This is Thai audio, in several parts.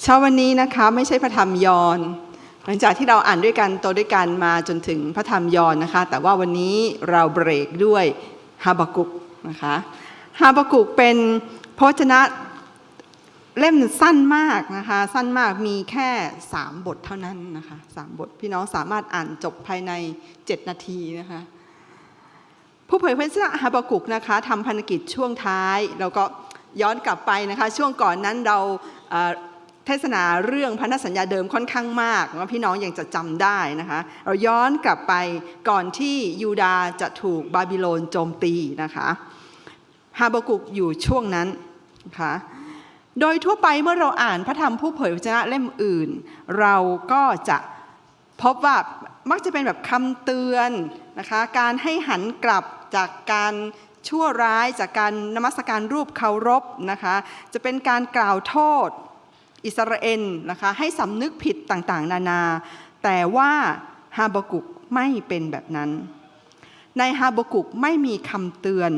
เช้าวันนี้นะคะไม่ใช่พระธรรมยอห์นหลังจากที่เราอ่านด้วยกันโตด้วยกันมาจนถึงพระธรรมยอห์นนะคะ แต่ว่าวันนี้เราเบรกด้วยฮาบากุกนะคะฮาบากุกเป็นพระวจนะเล่มสั้นมากนะคะ สั้นมากมีแค่ 3 บทเท่านั้นนะคะสามบทพี่น้องสามารถอ่านจบภายใน 7 นาทีนะคะผู้เผยพระชนะฮาบากุกนะคะทำพันธกิจช่วงท้ายเราก็ย้อนกลับไปนะคะ ช่วงก่อนนั้นเรา เทศนาเรื่องพันธสัญญาเดิมค่อนข้างมากว่าพี่น้องยังจะจำได้นะคะ เราย้อนกลับไปก่อนที่ยูดาจะถูกบาบิโลนโจมตีนะคะฮาบากุกอยู่ช่วงนั้นนะคะโดยทั่วไปเมื่อเราอ่านพระธรรมผู้เผยพระชนะเล่มอื่น เราก็จะพบว่ามักจะเป็นแบบคำเตือนนะคะการให้หันกลับจากการชั่วร้ายจากการนมัสการรูปเคารพนะคะ จะเป็นการกล่าวโทษ อิสราเอลนะคะให้สำนึกผิดต่างๆ นานา แต่ว่าฮาบกุกไม่เป็นแบบนั้น ในฮาบกุกไม่มีคำเตือน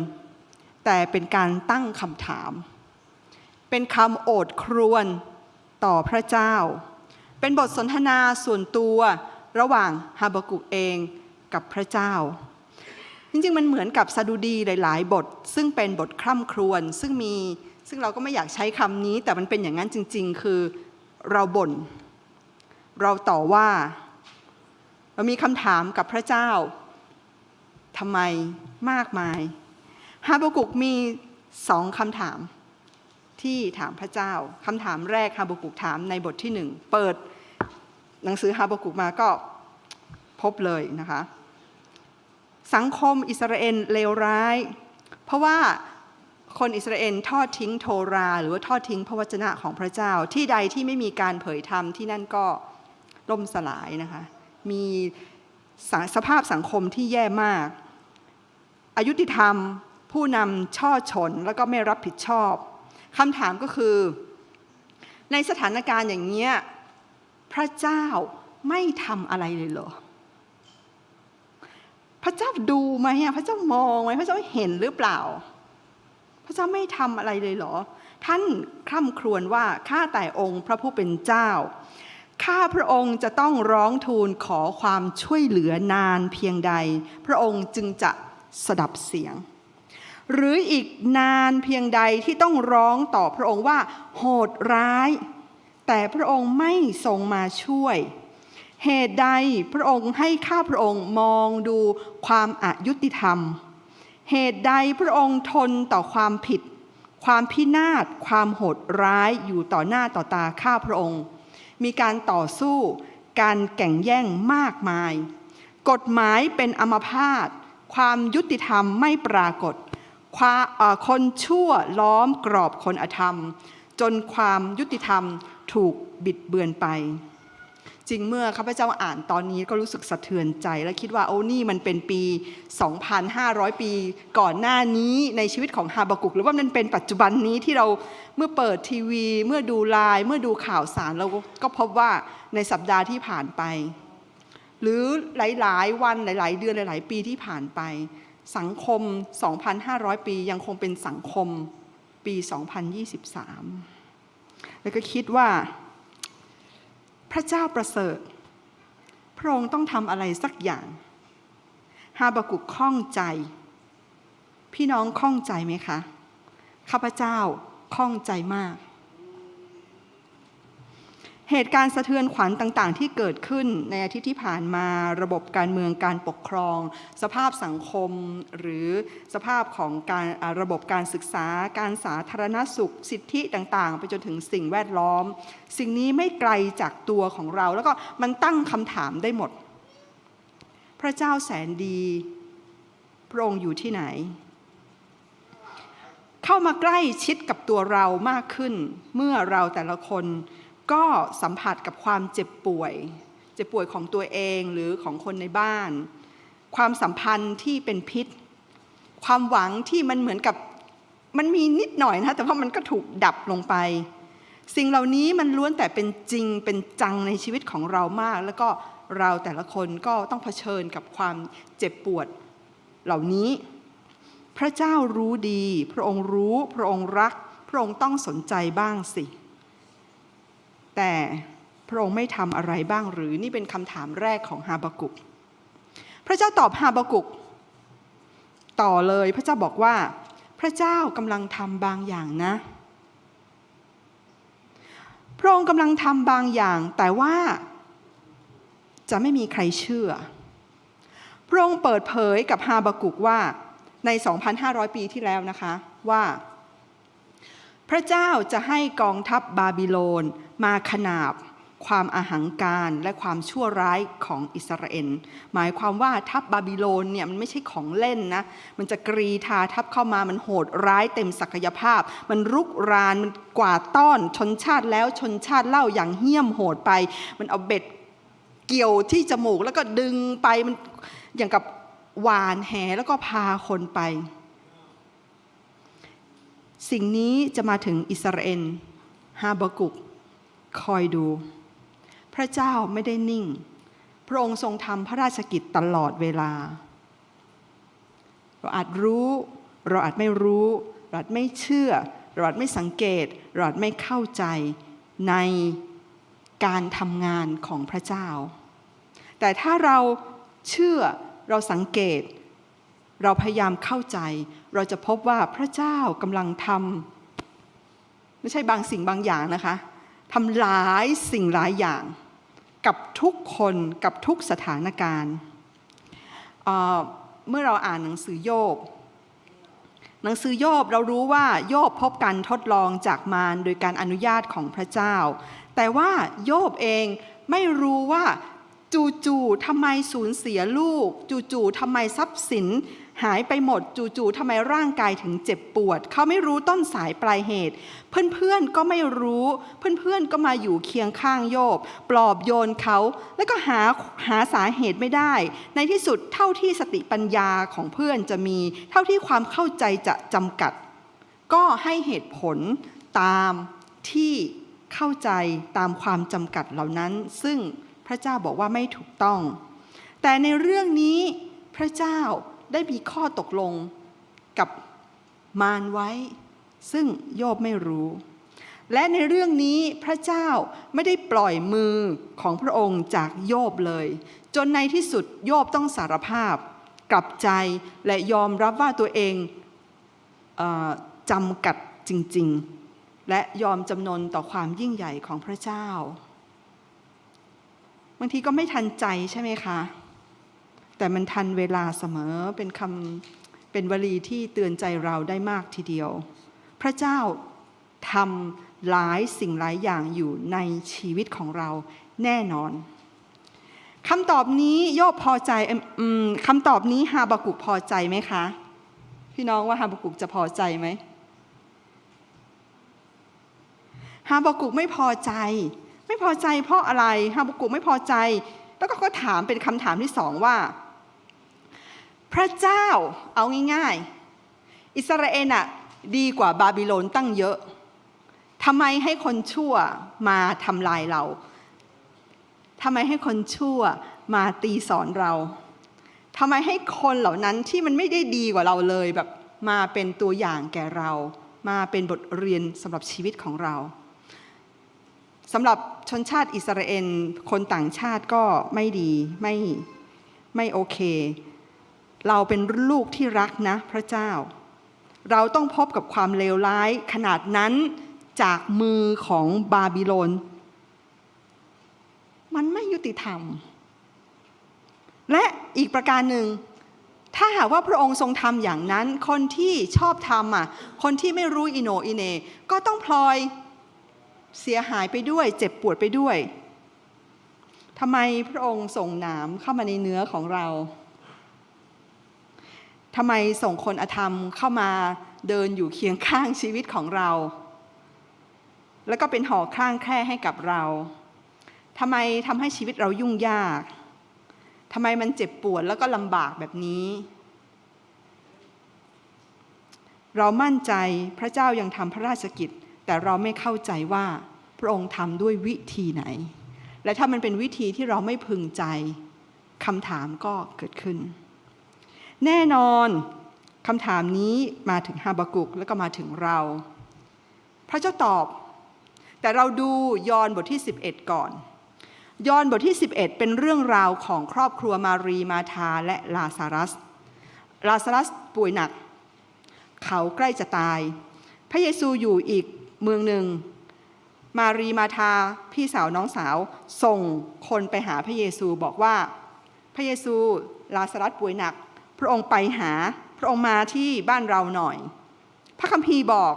แต่เป็นการตั้งคำถาม เป็นคำโอดครวญต่อพระเจ้า เป็นบทสนทนาส่วนตัวระหว่างฮาบกุกเองกับพระเจ้า จริงๆ มันเหมือนกับซาดูดีหลาย ๆ บท ซึ่งเป็นบทคร่ำครวญซึ่งมี ซึ่งเราก็ไม่อยากใช้คำนี้แต่มันเป็นอย่างนั้นจริง ๆ คือเราบ่น เราต่อว่า เรามีคำถามกับพระเจ้าทำไมมากมายฮาบกุกมีสองคำถามที่ถามพระเจ้าคำถามแรกฮาบกุกถามในบทที่หนึ่งเปิดหนังสือฮาบกุกมาก็พบเลยนะคะ สังคมอิสราเอลเลวร้าย เพราะว่า คนอิสราเอลทอดทิ้งโทรา หรือว่าทอดทิ้งพระวจนะของพระเจ้า ที่ใดที่ไม่มีการเผยธรรมที่นั่นก็ล่มสลายนะคะ มีสสภาพสังคมที่แย่มาก อายุติธรรมผู้นำช่อชนแล้วก็ไม่รับผิดชอบคำถามก็คือ ในสถานการณ์อย่างเนี้ยพระเจ้าไม่ทำอะไรเลยเหรอพระเจ้าดูไหมพระเจ้ามองไหมพระเจ้าเห็นหรือเปล่า พระเจ้าไม่ทำอะไรเลยเหรอ ท่านคร่ำครวญว่าข้าแต่องค์พระผู้เป็นเจ้าข้าพระองค์จะต้องร้องทูลขอความช่วยเหลือนานเพียงใด พระองค์จึงจะสดับเสียง หรืออีกนานเพียงใดที่ต้องร้องต่อพระองค์ว่า โหดร้าย แต่พระองค์ไม่ทรงมาช่วย เหตุใดพระองค์ให้ข้าพระองค์มองดูความอายุติธรรม เหตุใดพระองค์ทนต่อความผิด ความพินาศ ความโหดร้ายอยู่ต่อหน้าต่อตาข้าพระองค์ มีการต่อสู้ การแก่งแย่งมากมาย กฎหมายเป็นอมพาต ความยุติธรรมไม่ปรากฏควาคนชั่วล้อมกรอบคนอธรรม จนความยุติธรรมถูกบิดเบือนไป จริงเมื่อข้าพเจ้าอ่านตอนนี้ก็รู้สึกสะเทือนใจ และคิดว่าโอ้นี่มันเป็นปี 2,500 ปี ก่อนหน้านี้ในชีวิตของฮาบากุก หรือว่ามันเป็นปัจจุบันนี้ที่เราเมื่อเปิดทีวี เมื่อดูไลน์เมื่อดูข่าวสารเราก็พบว่าในสัปดาห์ที่ผ่านไป หรือหลายๆ วันหลาย ๆ เดือนหลาย ๆ ปีที่ผ่านไป สังคม 2,500 ปียังคงเป็นสังคมปี 2023 แล้วก็คิดว่า พระเจ้าประเสริฐ พระองค์ต้องทำอะไรสักอย่างฮาบากุกข้องใจ พี่น้องข้องใจไหมคะ ข้าพเจ้าข้องใจมาก เหตุการณ์สะเทือนขวัญต่างๆ ที่เกิดขึ้นในอาทิตย์ที่ผ่านมาระบบการเมืองการปกครอง สภาพสังคม หรือสภาพของการระบบการศึกษา การสาธารณสุข สิทธิต่างๆ ไปจนถึงสิ่งแวดล้อม สิ่งนี้ไม่ไกลจากตัวของเรา แล้วก็มันตั้งคำถามได้หมด พระเจ้าแสนดีพระองค์อยู่ที่ไหน เข้ามาใกล้ชิดกับตัวเรามากขึ้น เมื่อเราแต่ละคน ก็สัมผัสกับความเจ็บป่วย เจ็บป่วยของตัวเองหรือของคนในบ้าน ความสัมพันธ์ที่เป็นพิษ ความหวังที่มันเหมือนกับมันมีนิดหน่อยนะ แต่ว่ามันก็ถูกดับลงไป สิ่งเหล่านี้มันล้วนแต่เป็นจริงเป็นจังในชีวิตของเรามาก แล้วก็เราแต่ละคนก็ต้องเผชิญกับความเจ็บปวดเหล่านี้ พระเจ้ารู้ดี พระองค์รู้ พระองค์รัก พระองค์ต้องสนใจบ้างสิ แต่พระองค์ไม่ทำอะไรบ้างหรือนี่เป็นคำถามแรกของฮาบากุก พระเจ้าตอบฮาบากุก ต่อเลยพระเจ้าบอกว่า พระเจ้ากำลังทำบางอย่างนะ พระองค์กำลังทำบางอย่าง แต่ว่าจะไม่มีใครเชื่อ พระองค์เปิดเผยกับฮาบากุกว่าใน 2,500 ปีที่แล้วนะคะว่า พระเจ้าจะให้กองทัพบาบิโลนมาขนาบ ความอาหังการและความชั่วร้ายของอิสราเอลหมายความว่าทัพบาบิโลนเนี่ยมันไม่ใช่ของเล่นนะ มันจะกรีธาทัพเข้ามามันโหดร้ายเต็มศักยภาพ มันรุกรานมันกวาดต้อนชนชาติแล้วชนชาติเล่าอย่างเหี้ยมโหดไป มันเอาเบ็ดเกี่ยวที่จมูกแล้วก็ดึงไปมันอย่างกับหวานแหแล้วก็พาคนไป สิ่งนี้จะมาถึงอิสราเอลฮาบกุก คอยดู พระเจ้าไม่ได้นิ่ง พระองค์ทรงทำพระราชกิจตลอดเวลา เราอาจรู้ เราอาจไม่รู้ เราอาจไม่เชื่อ เราอาจไม่สังเกต เราอาจไม่เข้าใจในการทำงานของพระเจ้า แต่ถ้าเราเชื่อเราสังเกต เราพยายามเข้าใจ เราจะพบว่าพระเจ้ากำลังทำไม่ใช่บางสิ่งบางอย่างนะคะทำหลายสิ่งหลายอย่าง กับทุกคนกับทุกสถานการณ์เเมื่อเราอ่านหนังสือโยบหนังสือโยบเรารู้ว่าโยบพบการทดลองจากมารโดยการอนุญาตของพระเจ้า แต่ว่าโยบเองไม่รู้ว่าจู่ๆทำไมสูญเสียลูก จู่ๆทำไมทรัพย์สิน หายไปหมดจู่ๆทำไมร่างกายถึงเจ็บปวด เขาไม่รู้ต้นสายปลายเหตุ เพื่อนๆก็ไม่รู้ เพื่อนๆก็มาอยู่เคียงข้างโยบ ปลอบโยนเขา แล้วก็หาหาสาเหตุไม่ได้ ในที่สุดเท่าที่สติปัญญาของเพื่อนจะมี เท่าที่ความเข้าใจจะจำกัด ก็ให้เหตุผลตามที่เข้าใจตามความจำกัดเหล่านั้น ซึ่งพระเจ้าบอกว่าไม่ถูกต้อง แต่ในเรื่องนี้พระเจ้า ได้มีข้อตกลงกับมารไว้ ซึ่งโยบไม่รู้ และในเรื่องนี้พระเจ้าไม่ได้ปล่อยมือของพระองค์จากโยบเลย จนในที่สุดโยบต้องสารภาพ กลับใจและยอมรับว่าตัวเองเอจำกัดจริง ๆ และยอมจำนนต่อความยิ่งใหญ่ของพระเจ้า บางทีก็ไม่ทันใจใช่ไหมคะ แต่มันทันเวลาเสมอเป็นคำเป็นวลีที่เตือนใจเราได้มากทีเดียว พระเจ้าทำหลายสิ่งหลายอย่างอยู่ในชีวิตของเราแน่นอนคำตอบนี้โยบพอใจอคำตอบนี้ฮาบากุกพอใจไหมคะ พี่น้องว่าฮาบากุกจะพอใจไหมฮาบากุกไม่พอใจ ไม่พอใจเพราะอะไรฮาบากุกไม่พอใจ แล้วก็ถามเป็นคำถามที่สองว่า พระเจ้าเอาง่ายๆ อิสราเอลน่ะดีกว่าบาบิโลนตั้งเยอะทำไมให้คนชั่วมาทำลายเราทำไมให้คนชั่วมาตีสอนเราทำไมให้คนเหล่านั้นที่มันไม่ได้ดีกว่าเราเลยแบบมาเป็นตัวอย่างแก่เรา มาเป็นบทเรียนสำหรับชีวิตของเราสำหรับชนชาติอิสราเอลคนต่างชาติก็ไม่ดีไม่ไม่โอเค เราเป็นลูกที่รักนะพระเจ้า เราต้องพบกับความเลวร้ายขนาดนั้นจากมือของบาบิโลน มันไม่ยุติธรรม และอีกประการหนึ่ง ถ้าหากว่าพระองค์ทรงทำอย่างนั้น คนที่ชอบทำอะ คนที่ไม่รู้อิโนอิเน ก็ต้องพลอยเสียหายไปด้วย เจ็บปวดไปด้วยทำไมพระองค์ส่งหนามเข้ามาในเนื้อของเรา ทำไมส่งคนอธรรมเข้ามาเดินอยู่เคียงข้างชีวิตของเรา แล้วก็เป็นห่อข้างแคร่ให้กับเราทำไมทำให้ชีวิตเรายุ่งยากทำไมมันเจ็บปวดแล้วก็ลำบากแบบนี้ เรามั่นใจพระเจ้ายังทำพระราชกิจ แต่เราไม่เข้าใจว่าพระองค์ทำด้วยวิธีไหน และถ้ามันเป็นวิธีที่เราไม่พึงใจคำถามก็เกิดขึ้น แน่นอนคำถามนี้มาถึงฮาบากุกแล้วก็มาถึงเรา พระเจ้าตอบ แต่เราดูยอห์นบทที่ 11 ก่อน ยอห์นบทที่ 11 เป็นเรื่องราวของครอบครัวมารีมาธาและลาซารัส ลาซารัสป่วยหนัก เขาใกล้จะตาย พระเยซูอยู่อีกเมืองหนึ่ง มารีมาธาพี่สาวน้องสาว ส่งคนไปหาพระเยซูบอกว่า พระเยซูลาซารัสป่วยหนัก ระองค์ไปหาพระองค์มาที่บ้านเราหน่อย พระคัมภีร์บอก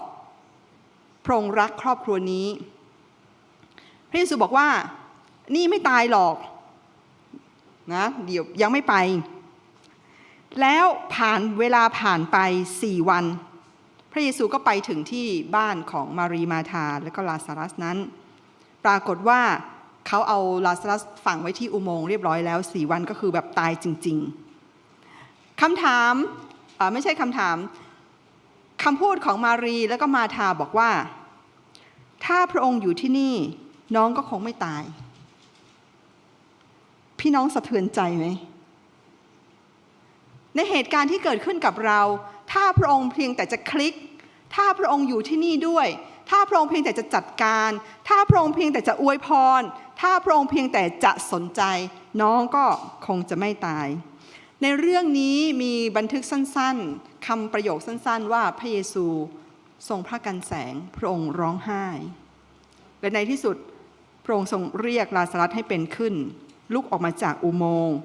พระองค์รักครอบครัวนี้ พระเยซูบอกว่านี่ไม่ตายหรอกนะเดี๋ยวยังไม่ไป แล้วผ่านเวลาผ่านไปสี่วัน พระเยซูก็ไปถึงที่บ้านของมารีมาธาและก็ลาซารัสนั้น ปรากฏว่าเขาเอาลาซารัสฝังไว้ที่อุโมงค์เรียบร้อยแล้วสี่วันก็คือแบบตายจริง ๆ คำถามไม่ใช่คำถามคำพูดของมารีและก็มาธาบอกว่า ถ้าพระองค์อยู่ที่นี่น้องก็คงไม่ตาย พี่น้องสะเทือนใจไหมในเหตุการณ์ที่เกิดขึ้นกับเรา ถ้าพระองค์เพียงแต่จะคลิก ถ้าพระองค์อยู่ที่นี่ด้วย ถ้าพระองค์เพียงแต่จะจัดการ ถ้าพระองค์เพียงแต่จะอวยพร ถ้าพระองค์เพียงแต่จะสนใจ น้องก็คงจะไม่ตาย ในเรื่องนี้มีบันทึกสั้นๆคำประโยคสั้นๆ ว่าพระเยซูทรงพระกันแสงพระองค์ร้องไห้ และในที่สุดพระองค์ทรงเรียกลาซารัสให้เป็นขึ้น ลุกออกมาจากอุโมงค์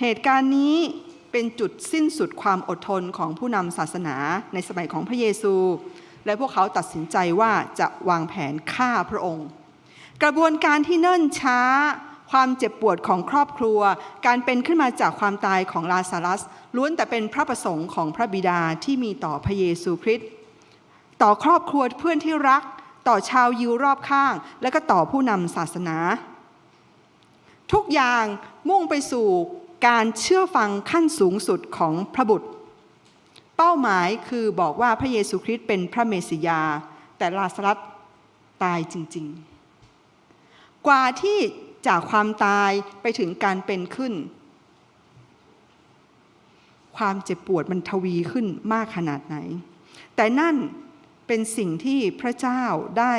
เหตุการณ์นี้เป็นจุดสิ้นสุดความอดทนของผู้นำศาสนาในสมัยของพระเยซู และพวกเขาตัดสินใจว่าจะวางแผนฆ่าพระองค์ กระบวนการที่เนิ่นช้า ความเจ็บปวดของครอบครัว การเป็นขึ้นมาจากความตายของลาซารัส ล้วนแต่เป็นพระประสงค์ของพระบิดาที่มีต่อพระเยซูคริสต์ต่อครอบครัวเพื่อนที่รัก ต่อชาวยิวรอบข้าง และก็ต่อผู้นำศาสนา ทุกอย่างมุ่งไปสู่การเชื่อฟังขั้นสูงสุดของพระบุตร เป้าหมายคือบอกว่าพระเยซูคริสต์เป็นพระเมสสิยา แต่ลาสรัสตายจริง ๆ กว่าที่ จากความตายไปถึงการเป็นขึ้น ความเจ็บปวดมันทวีขึ้นมากขนาดไหน แต่นั่นเป็นสิ่งที่พระเจ้าได้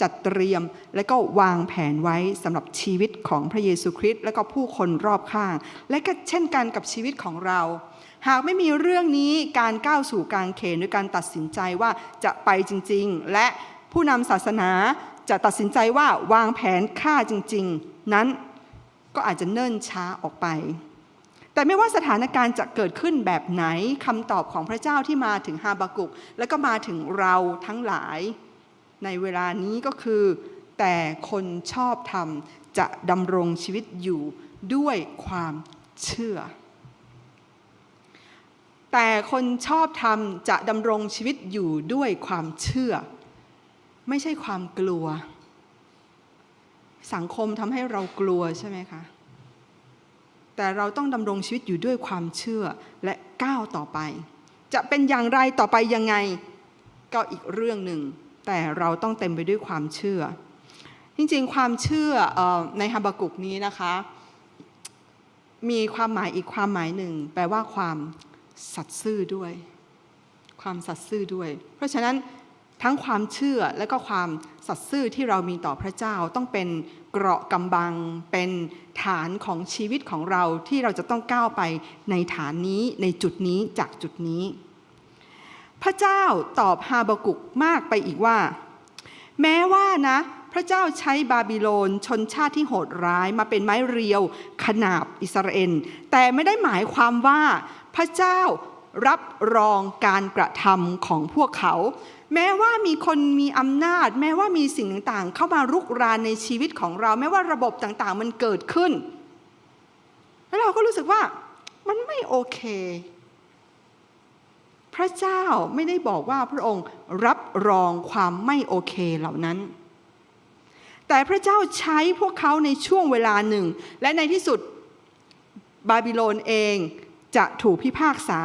จัดเตรียมและก็วางแผนไว้สำหรับชีวิตของพระเยซูคริสต์และก็ผู้คนรอบข้าง และก็เช่นกันกับชีวิตของเรา หากไม่มีเรื่องนี้การก้าวสู่การเขนด้วยการตัดสินใจว่าจะไปจริง ๆ และผู้นำศาสนาจะตัดสินใจว่าวางแผนฆ่าจริง ๆ นั้นก็อาจจะเนิ่นช้าออกไป แต่ไม่ว่าสถานการณ์จะเกิดขึ้นแบบไหนคำตอบของพระเจ้าที่มาถึงฮาบากุก และก็มาถึงเราทั้งหลาย ในเวลานี้ก็คือ แต่คนชอบธรรมจะดำรงชีวิตอยู่ด้วยความเชื่อ แต่คนชอบธรรมจะดำรงชีวิตอยู่ด้วยความเชื่อ ไม่ใช่ความกลัว สังคมทำให้เรากลัวใช่ไหมคะ แต่เราต้องดำรงชีวิตอยู่ด้วยความเชื่อและก้าวต่อไป จะเป็นอย่างไรต่อไปยังไงก็อีกเรื่องหนึ่ง แต่เราต้องเต็มไปด้วยความเชื่อ จริงๆ ความเชื่อในฮาบากุกนี้นะคะ มีความหมายอีกความหมายหนึ่ง แปลว่าความสัตย์ซื่อด้วย ความสัตย์ซื่อด้วย เพราะฉะนั้น ทั้งความเชื่อและก็ความสัตย์ซื่อที่เรามีต่อพระเจ้าต้องเป็นเกราะกำบัง เป็นฐานของชีวิตของเราที่เราจะต้องก้าวไปในฐานนี้ในจุดนี้จากจุดนี้ พระเจ้าตอบฮาบากุกมากไปอีกว่า แม้ว่านะ พระเจ้าใช้บาบิโลนชนชาติที่โหดร้ายมาเป็นไม้เรียวขนาบอิสราเอลแต่ไม่ได้หมายความว่าพระเจ้ารับรองการกระทำของพวกเขา แม้ว่ามีคนมีอำนาจ แม้ว่ามีสิ่งต่างๆ เข้ามารุกรานในชีวิตของเรา แม้ว่าระบบต่างๆ มันเกิดขึ้น แล้วเราก็รู้สึกว่ามันไม่โอเค พระเจ้าไม่ได้บอกว่าพระองค์รับรองความไม่โอเคเหล่านั้น แต่พระเจ้าใช้พวกเขาในช่วงเวลาหนึ่ง และในที่สุดบาบิโลนเอง จะถูกพิพากษา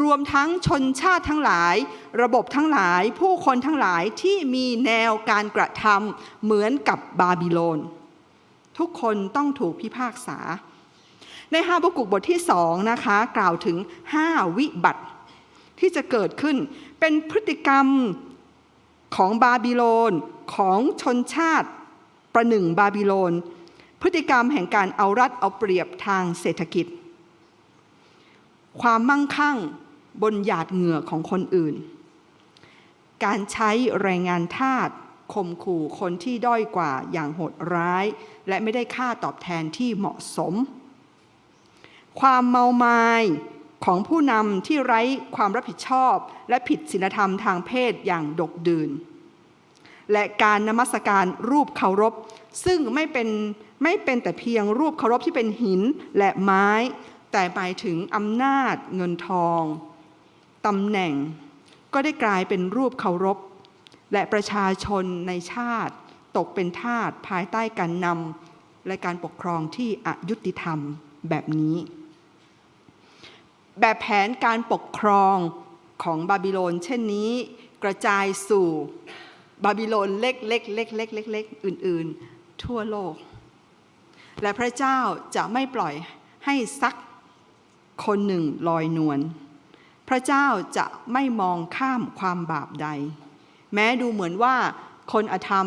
รวมทั้งชนชาติทั้งหลาย ระบบทั้งหลายผู้คนทั้งหลายที่มีแนวการกระทำเหมือนกับบาบิโลน ทุกคนต้องถูกพิพากษา ในฮาบกุกบทที่สองนะคะกล่าวถึงห้าวิบัติที่จะเกิดขึ้นเป็นพฤติกรรมของบาบิโลนของชนชาติประหนึ่งบาบิโลน พฤติกรรมแห่งการเอารัดเอาเปรียบทางเศรษฐกิจ ความมั่งคั่งบนหยาดเหงื่อของคนอื่น การใช้แรงงานทาสข่มขู่คนที่ด้อยกว่าอย่างโหดร้าย และไม่ได้ค่าตอบแทนที่เหมาะสม ความเมามายของผู้นำที่ไร้ความรับผิดชอบ และผิดศีลธรรมทางเพศอย่างดกดื่น และการนมัสการรูปเคารพ ซึ่งไม่เป็นไม่เป็นแต่เพียงรูปเคารพที่เป็นหินและไม้ แต่หมายถึงอำนาจเงินทองตำแหน่ง ก็ได้กลายเป็นรูปเคารพ และประชาชนในชาติ ตกเป็นทาสภายใต้การนำและการปกครองที่อายุติธรรมแบบนี้ แบบแผนการปกครองของบาบิโลนเช่นนี้กระจายสู่บาบิโลนเล็กๆเล็กๆเล็กๆอื่น ๆ ทั่วโลก และพระเจ้าจะไม่ปล่อยให้สัก คนหนึ่งลอยนวลพระเจ้าจะไม่มองข้ามความบาปใด แม้ดูเหมือนว่าคนอธรรม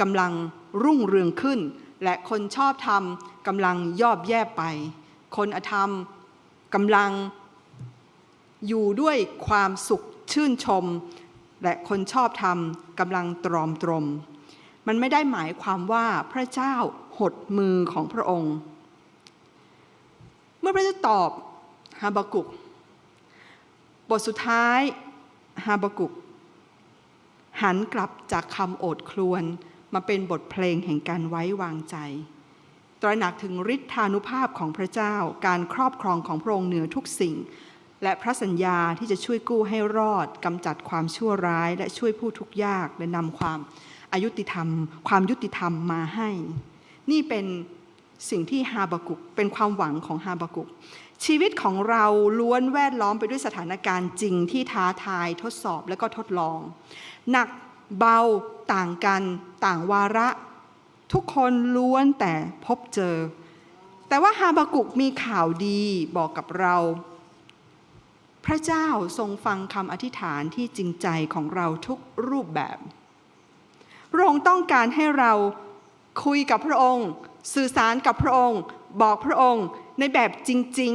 กำลังรุ่งเรืองขึ้น และคนชอบธรรมกำลังยอบแย่ไป คนอธรรมกำลังอยู่ด้วยความสุขชื่นชม และคนชอบธรรมกำลังตรอมตรม มันไม่ได้หมายความว่าพระเจ้าหดมือของพระองค์ เมื่อพระเจ้าตอบ ฮาบากุก บทสุดท้ายฮาบากุก หันกลับจากคำโอดครวญมาเป็นบทเพลงแห่งการไว้วางใจ ตระหนักถึงฤทธานุภาพของพระเจ้าการครอบครองของพระองค์เหนือทุกสิ่ง และพระสัญญาที่จะช่วยกู้ให้รอดกำจัดความชั่วร้าย และช่วยผู้ทุกข์ยากและนำความอายุติธรรม ความยุติธรรมมาให้ นี่เป็นสิ่งที่ฮาบากุกเป็นความหวังของฮาบากุกชีวิตของเราล้วนแวดล้อมไปด้วยสถานการณ์จริงที่ท้าทายทดสอบและก็ทดลอง หนักเบาต่างกันต่างวาระ ทุกคนล้วนแต่พบเจอ แต่ว่าฮาบากุกมีข่าวดีบอกกับเรา พระเจ้าทรงฟังคำอธิษฐานที่จริงใจของเราทุกรูปแบบพระองค์ต้องการให้เราคุยกับพระองค์ สื่อสารกับพระองค์ บอกพระองค์ ในแบบจริง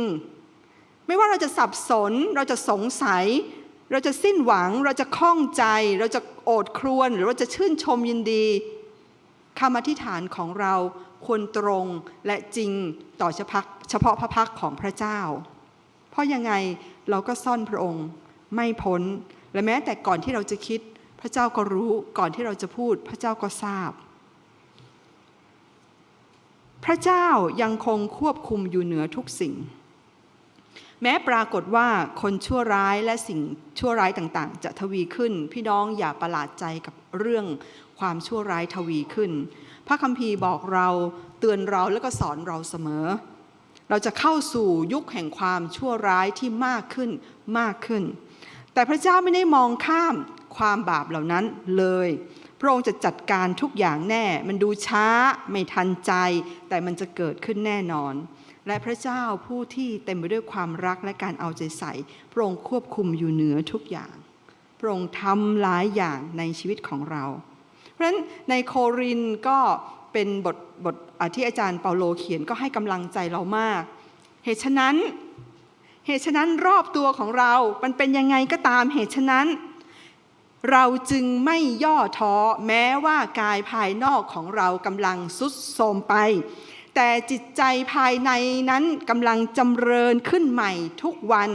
ๆ ไม่ว่าเราจะสับสน เราจะสงสัย เราจะสิ้นหวัง เราจะข้องใจ เราจะโอดครวญหรือว่าจะชื่นชมยินดีคำอธิษฐานของเราควรตรงและจริงต่อเฉพาะเฉพาะพระพักของพระเจ้า เพราะยังไงเราก็ซ่อนพระองค์ไม่พ้น และแม้แต่ก่อนที่เราจะคิด พระเจ้าก็รู้ก่อนที่เราจะพูด พระเจ้าก็ทราบ พระเจ้ายังคงควบคุมอยู่เหนือทุกสิ่ง แม้ปรากฏว่าคนชั่วร้ายและสิ่งชั่วร้ายต่างๆ จะทวีขึ้น พี่น้องอย่าประหลาดใจกับเรื่องความชั่วร้ายทวีขึ้น พระคัมภีร์บอกเราเตือนเราและก็สอนเราเสมอ เราจะเข้าสู่ยุคแห่งความชั่วร้ายที่มากขึ้นมากขึ้น แต่พระเจ้าไม่ได้มองข้ามความบาปเหล่านั้นเลย พระองค์จะจัดการทุกอย่างแน่ มันดูช้าไม่ทันใจ แต่มันจะเกิดขึ้นแน่นอน และพระเจ้าผู้ที่เต็มไปด้วยความรักและการเอาใจใส่ พระองค์ควบคุมอยู่เหนือทุกอย่าง พระองค์ทำหลายอย่างในชีวิตของเรา เพราะฉะนั้นในโครินก็เป็นบทบทที่อาจารย์เปาโลเขียนก็ให้กำลังใจเรามาก เหตุฉะนั้น เหตุฉะนั้นรอบตัวของเรา มันเป็นยังไงก็ตามเหตุฉะนั้น เราจึงไม่ย่อท้อแม้ว่ากายภายนอกของเรากำลังสุดโทรมไป แต่จิตใจภายในนั้นกำลังจำเริญขึ้นใหม่ทุกวัน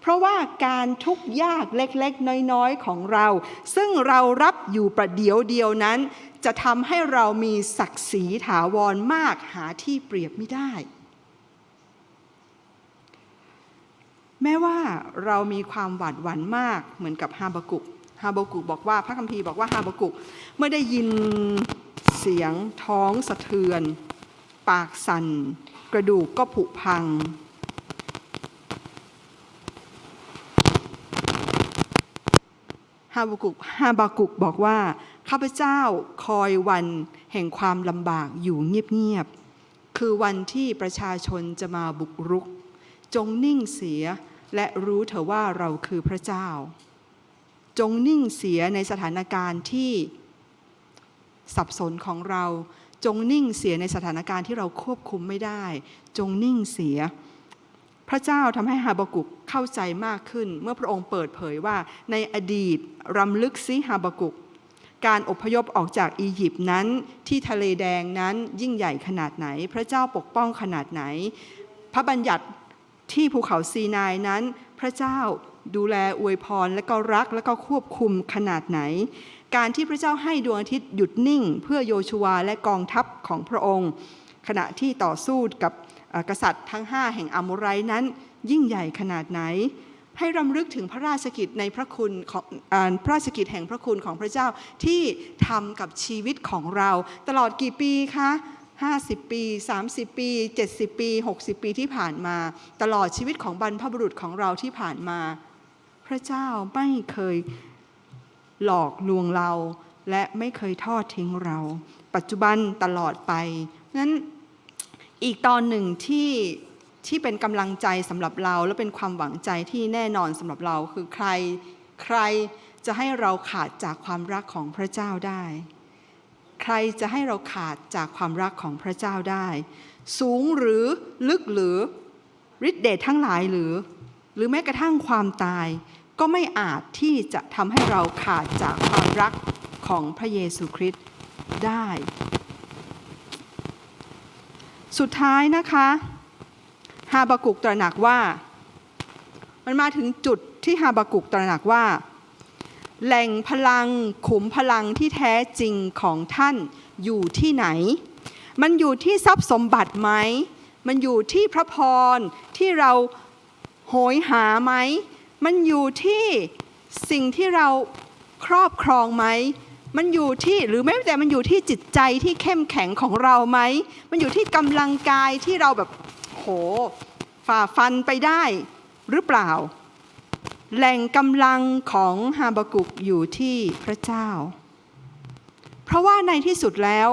เพราะว่าการทุกข์ยากเล็กๆ น้อยๆ ของเรา ซึ่งเรารับอยู่ประเดียวเดียวนั้น จะทำให้เรามีศักดิ์ศรีถาวรมากหาที่เปรียบไม่ได้ แม้ว่าเรามีความหวาดหวั่นมากเหมือนกับฮาบากุก ฮาบกุกบอกว่าพระคัมภีร์บอกว่าฮาบกุกเมื่อได้ยินเสียงท้องสะเทือน ปากสั่น กระดูกก็ผุพัง ฮาบกุกฮาบากุกบอกว่า ข้าพเจ้าคอยวันแห่งความลำบากอยู่เงียบๆคือวันที่ประชาชนจะมาบุกรุก จงนิ่งเสียและรู้เถอะว่าเราคือพระเจ้า จงนิ่งเสียในสถานการณ์ที่สับสนของเรา จงนิ่งเสียในสถานการณ์ที่เราควบคุมไม่ได้ จงนิ่งเสีย พระเจ้าทำให้ฮาบากุกเข้าใจมากขึ้น เมื่อพระองค์เปิดเผยว่าในอดีตรำลึกซิฮาบากุก การอพยพออกจากอียิปต์นั้นที่ทะเลแดงนั้นยิ่งใหญ่ขนาดไหน พระเจ้าปกป้องขนาดไหน พระบัญญัติที่ภูเขาซีนายนั้น พระเจ้า ดูแลอวยพรและก็รักและก็ควบคุมขนาดไหน การที่พระเจ้าให้ดวงอาทิตย์หยุดนิ่ง เพื่อโยชูวและกองทัพของพระองค์ ขณะที่ต่อสู้กับกษัตริย์ทั้ง 5 แห่งอาโมไรนั้น ยิ่งใหญ่ขนาดไหน ให้รำลึกถึงพระราชกิจในพระคุณของอพระราชกิจแห่งพระคุณของพระเจ้าที่ทำกับชีวิตของเรา ตลอดกี่ปีคะ50 ปี 30 ปี 70 ปี 60 ปีที่ผ่านมา ตลอดชีวิตของบรรพบุรุษของเราที่ผ่านมา ระเจ้าไม่เคยหลอกลวงเรา และไม่เคยทอดทิ้งเรา ปัจจุบันตลอดไปนั้นอีกตอนหนึ่งที่ที่เป็นกำลังใจสำหรับเรา และเป็นความหวังใจที่แน่นอนสำหรับเราคือใครใครจะให้เราขาดจากความรักของพระเจ้าได้ ใครจะให้เราขาดจากความรักของพระเจ้าได้ สูงหรือลึกหรือฤทธิเดชทั้งหลายหรือ หรือแม้กระทั่งความตาย ก็ไม่อาจที่จะทำให้เราขาดจากความรักของพระเยซูคริสต์ได้ สุดท้ายนะคะฮาบากุกตระหนักว่า มันมาถึงจุดที่ฮาบากุกตระหนักว่า แหล่งพลังขุมพลังที่แท้จริงของท่านอยู่ที่ไหน มันอยู่ที่ทรัพย์สมบัติไหม มันอยู่ที่พระพรที่เราโหยหาไหม มันอยู่ที่สิ่งที่เราครอบครองไหม มันอยู่ที่หรือแม้แต่มันอยู่ที่จิตใจที่เข้มแข็งของเราไหม มันอยู่ที่กำลังกายที่เราแบบโหฝ่าฟันไปได้หรือเปล่า แหล่งกำลังของฮาบากุกอยู่ที่พระเจ้า เพราะว่าในที่สุดแล้ว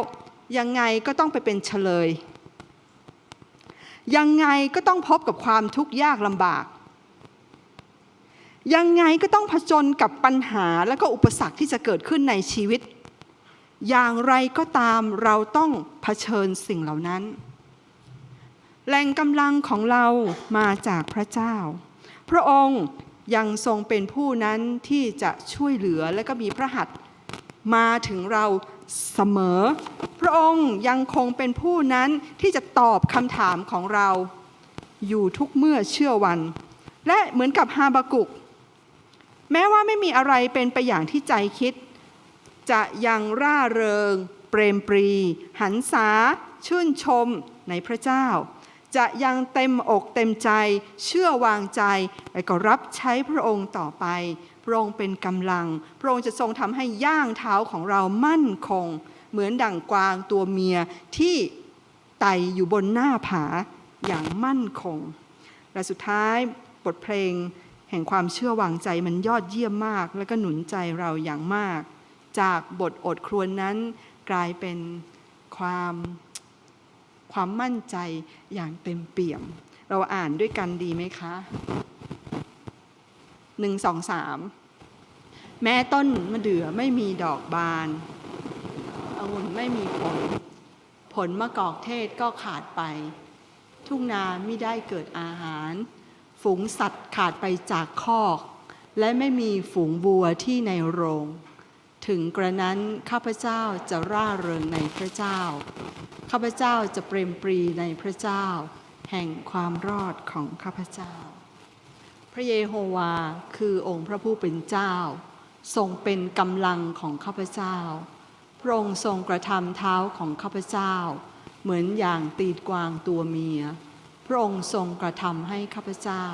ยังไงก็ต้องไปเป็นเฉลย ยังไงก็ต้องพบกับความทุกข์ยากลำบาก ยังไงก็ต้องผจญกับปัญหาและก็อุปสรรคที่จะเกิดขึ้นในชีวิต อย่างไรก็ตามเราต้องเผชิญสิ่งเหล่านั้นแหล่งกำลังของเรามาจากพระเจ้า พระองค์ยังทรงเป็นผู้นั้นที่จะช่วยเหลือและก็มีพระหัตถ์มาถึงเราเสมอ พระองค์ยังคงเป็นผู้นั้นที่จะตอบคำถามของเราอยู่ทุกเมื่อเชื่อวัน และเหมือนกับฮาบากุก แม้ว่าไม่มีอะไรเป็นไปอย่างที่ใจคิด จะยังร่าเริง เปรมปรี หันษา ชื่นชมในพระเจ้า จะยังเต็มอกเต็มใจ เชื่อวางใจและก็รับใช้พระองค์ต่อไป พระองค์เป็นกำลัง พระองค์จะทรงทำให้ย่างเท้าของเรามั่นคง เหมือนดั่งกวางตัวเมียที่ไต่อยู่บนหน้าผาอย่างมั่นคง และสุดท้ายบทเพลง แห่งความเชื่อวางใจมันยอดเยี่ยมมาก และก็หนุนใจเราอย่างมาก จากบทอดครวนนั้นกลายเป็นความความมั่นใจอย่างเต็มเปี่ยม เราอ่านด้วยกันดีไหมคะหนึ่งสองสามแม้ต้นมะเดื่อไม่มีดอกบานองุ่นไม่มีผล ผลมะกอกเทศก็ขาดไป ทุ่งนาไม่ได้เกิดอาหาร ฝูงสัตว์ขาดไปจากคอก และไม่มีฝูงบัวที่ในโรง ถึงกระนั้นข้าพเจ้าจะร่าเริงในพระเจ้า ข้าพเจ้าจะเปรมปรีในพระเจ้า แห่งความรอดของข้าพเจ้า พระเยโฮวาคือองค์พระผู้เป็นเจ้า ทรงเป็นกำลังของข้าพเจ้า พระองค์ทรงกระทำเท้าของข้าพเจ้า เหมือนอย่างตีดกวางตัวเมีย พระองค์ทรงกระทำให้ข้าพเจ้า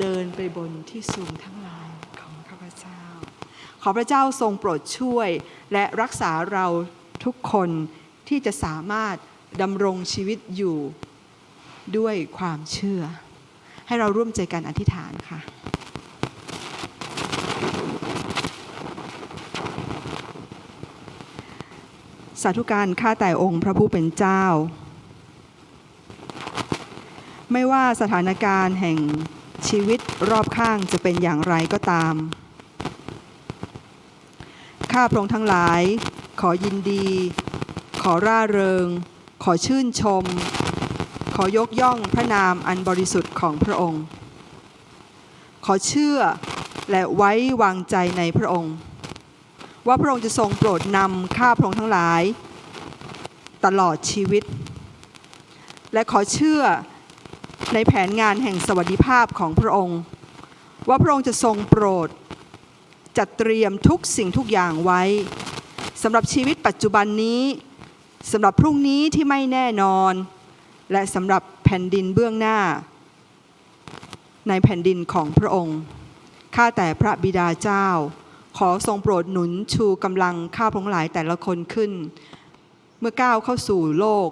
เดินไปบนที่สูงทั้งหลายของข้าพเจ้า ขอพระเจ้าทรงโปรดช่วยและรักษาเราทุกคนที่จะสามารถดำรงชีวิตอยู่ด้วยความเชื่อ ให้เราร่วมใจกันอธิษฐานค่ะสาธุการข้าแต่องค์พระผู้เป็นเจ้า ไม่ว่าสถานการณ์แห่งชีวิตรอบข้างจะเป็นอย่างไรก็ตาม ข้าพระองค์ทั้งหลาย ขอยินดี ขอร่าเริง ขอชื่นชม ขอยกย่องพระนามอันบริสุทธิ์ของพระองค์ ขอเชื่อและไว้วางใจในพระองค์ ว่าพระองค์จะทรงโปรดนำข้าพระองค์ทั้งหลาย ตลอดชีวิต และขอเชื่อ ในแผนงานแห่งสวัสดิภาพของพระองค์ ว่าพระองค์จะทรงโปรด จัดเตรียมทุกสิ่งทุกอย่างไว้สำหรับชีวิตปัจจุบันนี้สำหรับพรุ่งนี้ที่ไม่แน่นอน และสำหรับแผ่นดินเบื้องหน้า ในแผ่นดินของพระองค์ข้าแต่พระบิดาเจ้า ขอทรงโปรดหนุนชูกำลังข้าพระองค์หลายแต่ละคนขึ้น เมื่อก้าวเข้าสู่โลก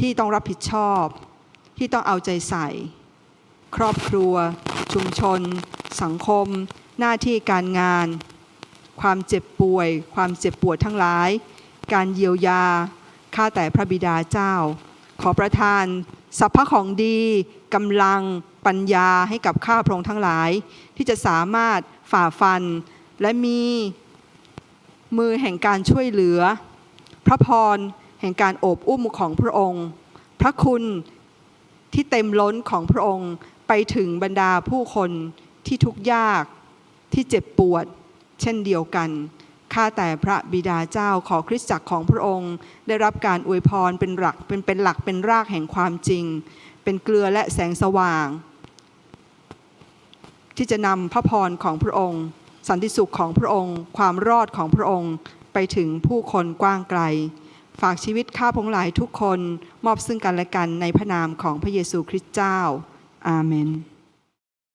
ที่ต้องรับผิดชอบ ที่ต้องเอาใจใส่ ครอบครัว ชุมชน สังคม หน้าที่การงาน ความเจ็บป่วย ความเจ็บปวดทั้งหลาย การเยียวยาข้าแต่พระบิดาเจ้า ขอประทานสัพพะของดีกำลังปัญญาให้กับข้าพระองค์ทั้งหลาย ที่จะสามารถฝ่าฟัน และมีมือแห่งการช่วยเหลือ พระพรแห่งการโอบอุ้มของพระองค์ พระคุณ ที่เต็มล้นของพระองค์ไปถึงบรรดาผู้คนที่ทุกข์ยากที่เจ็บปวด เช่นเดียวกันข้าแต่พระบิดาเจ้าขอคริสตจักรของพระองค์ ได้รับการอวยพรเป็นหลักเป็นเป็นหลักเป็นรากแห่งความจริง เป็นเกลือและแสงสว่าง ที่จะนำพระพรของพระองค์ สันติสุขของพระองค์ ความรอดของพระองค์ไปถึงผู้คนกว้างไกล ฝากชีวิตข้าพงหลายทุกคนมอบซึ่งกันและกันในพระนามของพระเยซูคริสต์เจ้า อาเมน